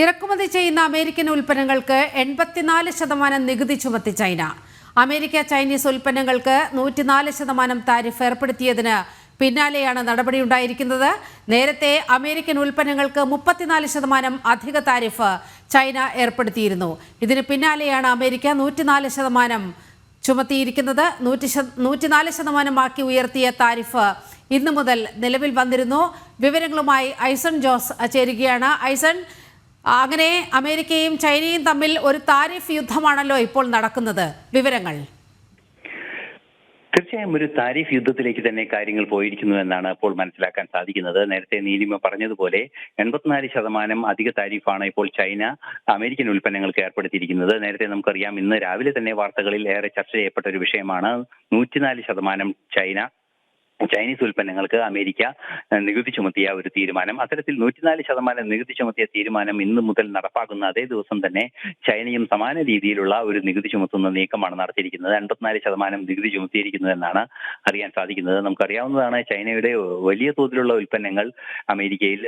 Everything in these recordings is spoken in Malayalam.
ഇറക്കുമതി ചെയ്യുന്ന അമേരിക്കൻ ഉൽപ്പന്നങ്ങൾക്ക് എൺപത്തിനാല് ശതമാനം നികുതി ചുമത്തി ചൈന. അമേരിക്ക ചൈനീസ് ഉൽപ്പന്നങ്ങൾക്ക് നൂറ്റിനാല് ശതമാനം താരിഫ് ഏർപ്പെടുത്തിയതിന് പിന്നാലെയാണ് നടപടിയുണ്ടായിരിക്കുന്നത്. നേരത്തെ അമേരിക്കൻ ഉൽപ്പന്നങ്ങൾക്ക് മുപ്പത്തിനാല് ശതമാനം അധിക താരിഫ് ചൈന ഏർപ്പെടുത്തിയിരുന്നു. ഇതിന് പിന്നാലെയാണ് അമേരിക്ക നൂറ്റിനാല് ശതമാനം ചുമത്തിയിരിക്കുന്നത്. നൂറ്റി നൂറ്റിനാല് ശതമാനമാക്കി ഉയർത്തിയ താരിഫ് ഇന്നു മുതൽ നിലവിൽ വന്നിരുന്നു. വിവരങ്ങളുമായി ഐസൺ ജോസ് ചേരുകയാണ്. ഐസൺ അങ്ങനെ അമേരിക്കയും ചൈനയും തമ്മിൽ ഒരു താരിഫ് യുദ്ധമാണല്ലോ ഇപ്പോൾ നടക്കുന്നത്. വിവരങ്ങൾ. തീർച്ചയായും ഒരു താരിഫ് യുദ്ധത്തിലേക്ക് തന്നെ കാര്യങ്ങൾ പോയിരിക്കുന്നു എന്നാണ് ഇപ്പോൾ മനസ്സിലാക്കാൻ സാധിക്കുന്നത്. നേരത്തെ നീലിമ പറഞ്ഞതുപോലെ എൺപത്തിനാല് ശതമാനം അധിക താരിഫാണ് ഇപ്പോൾ ചൈന അമേരിക്കൻ ഉൽപ്പന്നങ്ങൾക്ക് ഏർപ്പെടുത്തിയിരിക്കുന്നത്. നേരത്തെ നമുക്കറിയാം ഇന്ന് രാവിലെ തന്നെ വാർത്തകളിൽ ഏറെ ചർച്ച ചെയ്യപ്പെട്ട ഒരു വിഷയമാണ് നൂറ്റിനാല് ശതമാനം ചൈന ചൈനീസ് ഉൽപ്പന്നങ്ങൾക്ക് അമേരിക്ക നികുതി ചുമത്തിയ ഒരു തീരുമാനം. അത്തരത്തിൽ നൂറ്റിനാല് ശതമാനം നികുതി ചുമത്തിയ തീരുമാനം ഇന്ന് മുതൽ നടപ്പാക്കുന്ന അതേ ദിവസം തന്നെ ചൈനയും സമാന രീതിയിലുള്ള ഒരു നികുതി ചുമത്തുന്ന നീക്കമാണ് നടത്തിയിരിക്കുന്നത്. എൺപത്തിനാല് ശതമാനം നികുതി ചുമത്തിയിരിക്കുന്നതെന്നാണ് അറിയാൻ സാധിക്കുന്നത്. നമുക്കറിയാവുന്നതാണ് ചൈനയുടെ വലിയ തോതിലുള്ള ഉൽപ്പന്നങ്ങൾ അമേരിക്കയിൽ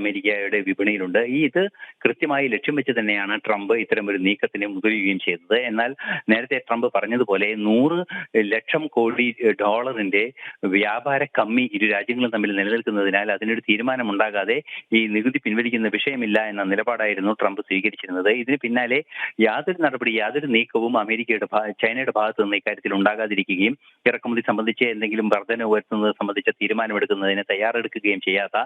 അമേരിക്കയുടെ വിപണിയിലുണ്ട്. ഈ ഇത് കൃത്യമായി ലക്ഷ്യം വെച്ച് തന്നെയാണ് ട്രംപ് ഇത്തരം ഒരു നീക്കത്തിന് മുതിരുകയും ചെയ്തത്. എന്നാൽ നേരത്തെ ട്രംപ് പറഞ്ഞതുപോലെ നൂറ് ലക്ഷം കോടി ഡോളറിന്റെ വ്യാപാര കമ്മി ഇരു രാജ്യങ്ങളും തമ്മിൽ നിലനിൽക്കുന്നതിനാൽ അതിനൊരു തീരുമാനമുണ്ടാകാതെ ഈ നികുതി പിൻവലിക്കുന്ന വിഷയമില്ല എന്ന നിലപാടായിരുന്നു ട്രംപ് സ്വീകരിച്ചിരുന്നത്. ഇതിന് പിന്നാലെ യാതൊരു നടപടി യാതൊരു നീക്കവും അമേരിക്കയുടെ ചൈനയുടെ ഭാഗത്ത് നിന്ന് ഇക്കാര്യത്തിൽ ഉണ്ടാകാതിരിക്കുകയും ഇറക്കുമതി സംബന്ധിച്ച് എന്തെങ്കിലും വർധന ഉയർത്തുന്നത് സംബന്ധിച്ച തീരുമാനമെടുക്കുന്നതിന് തയ്യാറെടുക്കുകയും ചെയ്യാത്ത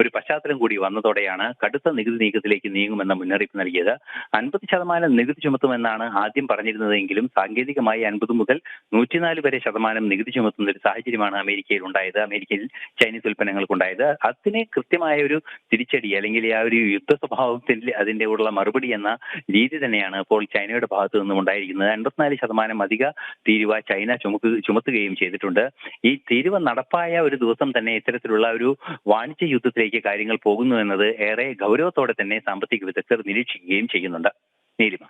ഒരു പശ്ചാത്തലം കൂടി വന്നതോടെയാണ് കടുത്ത നികുതി നീക്കത്തിലേക്ക് നീങ്ങുമെന്ന മുന്നറിയിപ്പ് നൽകിയത്. അൻപത് ശതമാനം നികുതി ചുമത്തുമെന്നാണ് ആദ്യം പറഞ്ഞിരുന്നതെങ്കിലും സാങ്കേതികമായി അൻപത് മുതൽ നൂറ്റിനാല് വരെ ശതമാനം നികുതി ചുമത്തുന്ന ഒരു സാഹചര്യമാണ് അമേരിക്കയിൽ ഉണ്ടായത് അമേരിക്കയിൽ ചൈനീസ് ഉൽപ്പന്നങ്ങൾക്കുണ്ടായത്. അതിന് കൃത്യമായ ഒരു തിരിച്ചടി അല്ലെങ്കിൽ ആ ഒരു യുദ്ധ സ്വഭാവത്തിൽ അതിന്റെ ഉള്ള മറുപടി എന്ന രീതി തന്നെയാണ് ഇപ്പോൾ ചൈനയുടെ ഭാഗത്തു നിന്നും ഉണ്ടായിരിക്കുന്നത്. അൻപത്തിനാല് ശതമാനം അധിക തീരുവ ചൈന ചുമക്ക് ചുമത്തുകയും ചെയ്തിട്ടുണ്ട്. ഈ തീരുവ നടപ്പായ ഒരു ദിവസം തന്നെ ഇത്തരത്തിലുള്ള ഒരു വാണിജ്യ യുദ്ധത്തിലേക്ക് കാര്യങ്ങൾ പോകുന്നു എന്നത് ഏറെ ഗൗരവത്തോടെ തന്നെ സാമ്പത്തിക വിദഗ്ധർ നിരീക്ഷിക്കുകയും ചെയ്യുന്നുണ്ട്. നീലിമ.